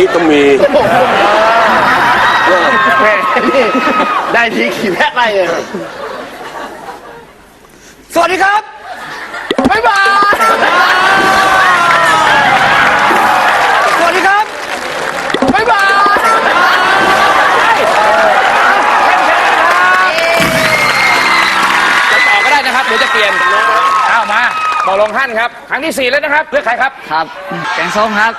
นี้ต้องมีแม่นี่ได้ทีขี่แพะไล่เลยสวัสดีครับ บ๊ายบาย สวัสดีครับ บ๊ายบายจะต่อก็ได้นะครับหรือจะเปลี่ยนเอามาตกลงท่านครับ ครั้งที่สี่แล้วนะครับเลือกใครครับ ครับ แกงส้มครับ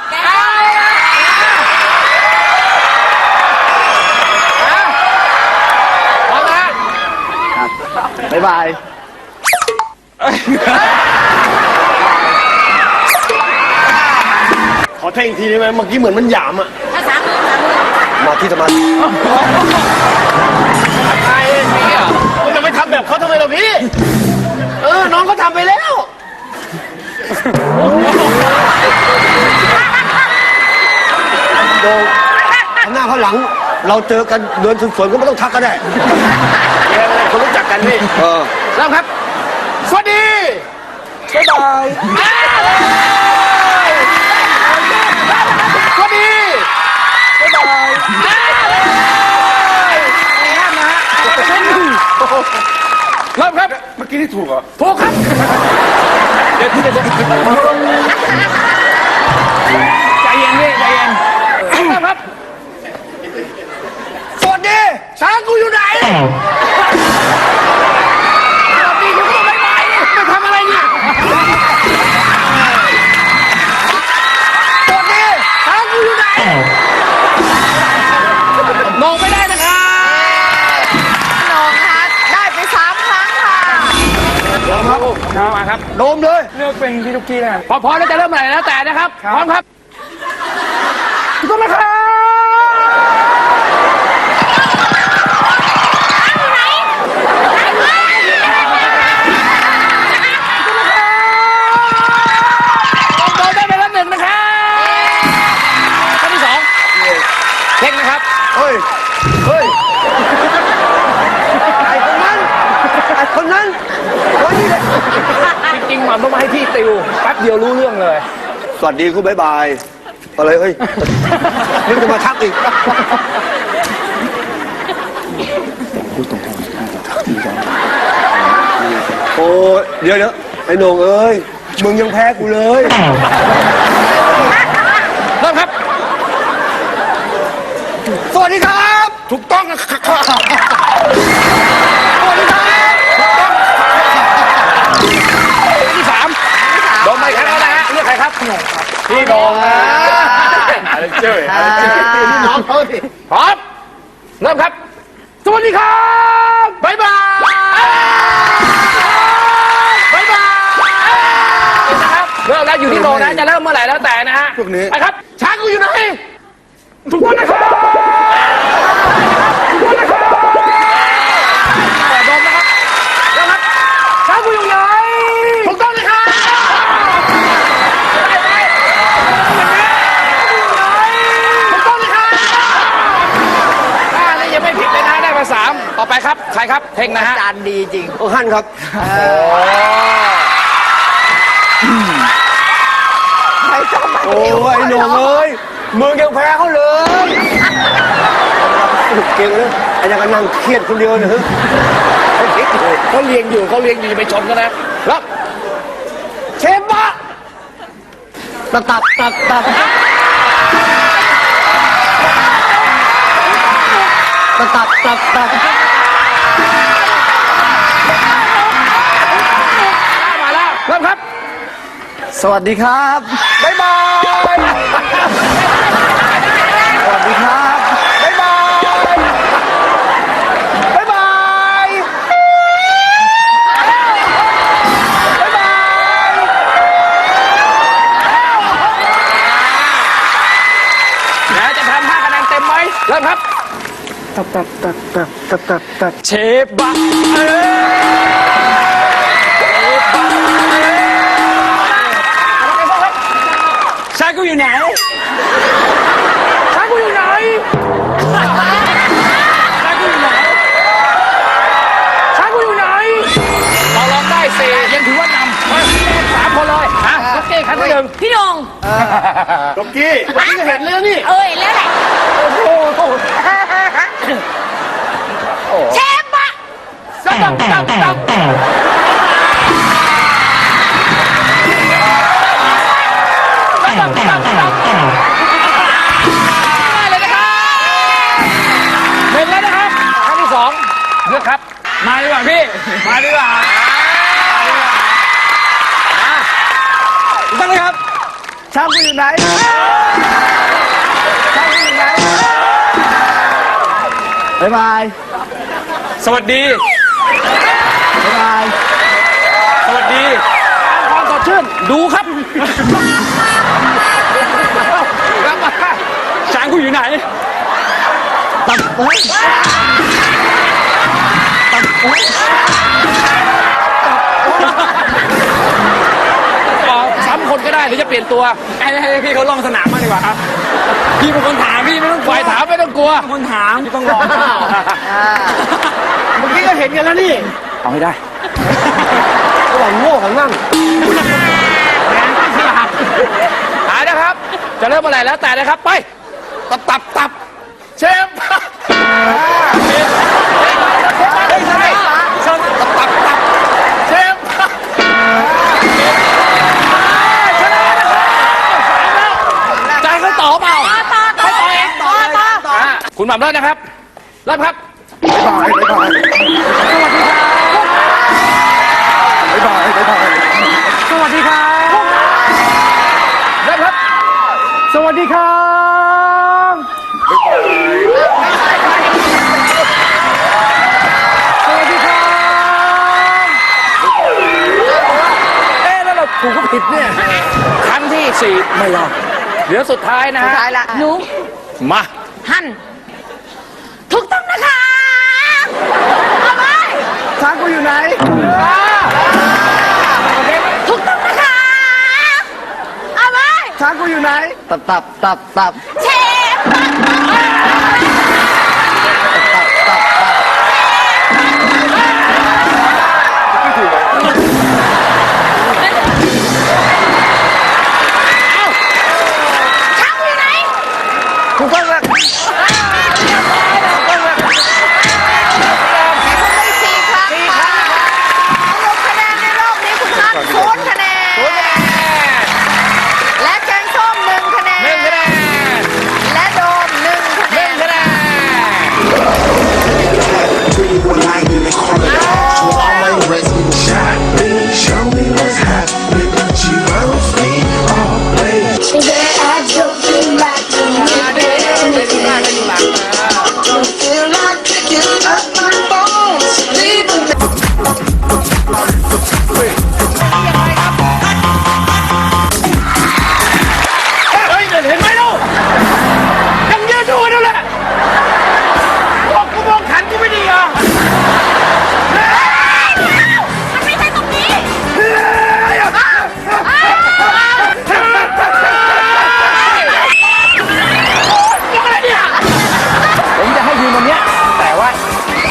บ๊ายบาย ขอเท่งอีกทีได้ไหมเมื่อกี้เหมือนมันหยามอะมาที่สมาธิมันจะไม่ทำแบบเขาทำไมล่ะพี่ เออ น้องเขาทำไปแล้ว โดงข้างหน้าข้างหลัง เราเจอกันเดินสวนๆก็ไม่ต้องทักก็ได้ คนรู้จักกันพี่เออเริ่มครับ สวัสดีบ๊ายบายสวัสดีเริ่มครับ เมื่อกี้ที่ถูกเหรอถูกครับ เดี๋ยวพี่จะใจเย็นพี่ใจเย็นเริ่มครับ สวัสดีช้างกูอยู่ไหน โดมเลย เลือกเป็นพี่ทุกกี้แล้วกัน พอพร้อมแล้วจะเริ่มเมื่อไหร่แล้วแต่นะครับ พร้อมครับถูกต้องนะครับต้องโดนได้ไปแล้วหนึ่งนะครับข้อที่สองเพ่งนะครับ เฮ้ย เฮ้ย ไอ้คนนั้น ไอ้คนนั้นคนนี้เลยจ ริงๆหมันต้องมาให้พี่ติวแป๊บเดียวรู้เรื่องเลย สวัสดีคุณบ๊ายบายอะไรเฮ้ยนึกจะมาทักอีกโอ้ยเดี๋ยวเดี๋ยวไอ้โหนงเอ้ยมึงยังแพ้กูเลยเริ่มครับ สวัสดีครับ ถูกต้องนะครับ พี่โดงนะอะไรเจ้ยอะไรเจ้ยนี่น้องเขาสิพร้อมเริ่มครับ สวัสดีครับบ๊ายบายบ๊ายบายนะครับเริ่มแล้วอยู่ที่โดงนะจะเริ่มเมื่อไหร่แล้วแต่นะฮะพวกนี้ไปครับช้างกูอยู่ไหนถูกต้องนะครับ พ่งนะฮะจานดีจริงโอ้ฮั่นครับ ไม่ต้องมาโอ้ยไอ้โหนงเอ้ยมึงยังแพ้เขาเลยเก่งเลยไอ้ยังก็นั่งเครียดคนเดียวนะฮะเขาเลี้ยงอยู่เขาเลี้ยงอยู่อย่าไปชนกันนะแล้วเชฟบะตับตับตับตับตับตับตับมา สวัสดีครับ บ๊ายบาย สวัสดีครับ บ๊ายบาย บ๊ายบาย บ๊ายบาย นะจะทำห้าคะแนนเต็มไหมเริ่มครับ ตับตับตับตับตับตับตับเชฟบะเอ้ย อยู่ไหนช้างกูอยู่ไหนช้างกูอยู่ไหนช้างกูอยู่ไหน เราลองได้สี่ยังถือว่านำเฮ้ยสามคนเลยฮะล็อกเก้ขั้นที่หนึ่งพี่ดงล็อกกี้ล็อกกี้เห็นแล้วนี่ เอ้ยแล้วไหนโอ้โหเชฟปะตั้งตั้งตั้ง ช่างกูอยู่ไหนช่างกูอยู่ไหนบ๊ายบายสวัสดี บ๊ายบายสวัสดี ความสดชื่นดูครับรับมาช้างกูอยู่ไหน ตับเฮ้ยอ๋อซ้ำคนก็ได้ห รือจะเปลี่ยนตัวให้ให้พี่เขาลองสนามมางดีกว่าครับ พี่เป็นคนถามพี่ไม่ต้องฝ่ายถามไม่ต้องกลัวคนถามพี่ต้องลองเมื่อกี้ก็เห็นกันแล้วนี่เอาให้ได้ระหว่างโง่ของนั่งหายนะครับ จะเริ่มอะไรแล้วแต่นะครับไป ตับตับตับเชฟไม่ คุณหม่ำเริ่มนะครับเริ่มครับสวัสดีครับเริ่มครับ สวัสดีครับ สวัสดีครับ เอ๊ะแล้วเราถูกก็ผิดเนี่ย ครั้งที่สี่ไม่รอดเหลือสุดท้ายนะสุดฮะท้ายละหนู มา หั่นถูกต้องนะคะเอาไป ช่างกู อยู่ไหนถูกต้องนะคะ เอาไปช่างกูอยู่ไหน ตับตับตับตับเช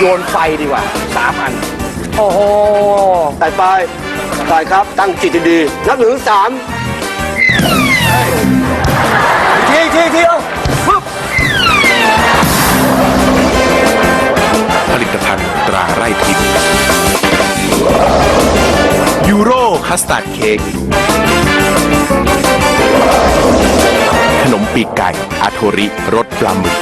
โยนไฟดีกว่าสามอัน โอ้โหไปไปไปครับ ตั้งจิตดีๆนับหนึ่งถึงสามทีทีทีเอาปึ๊บผลิตภัณฑ์ตราไร่ทิพย์ยูโรคัสตาร์ดเค้กขนมปีกไก่อาโทริรสปลาหมึก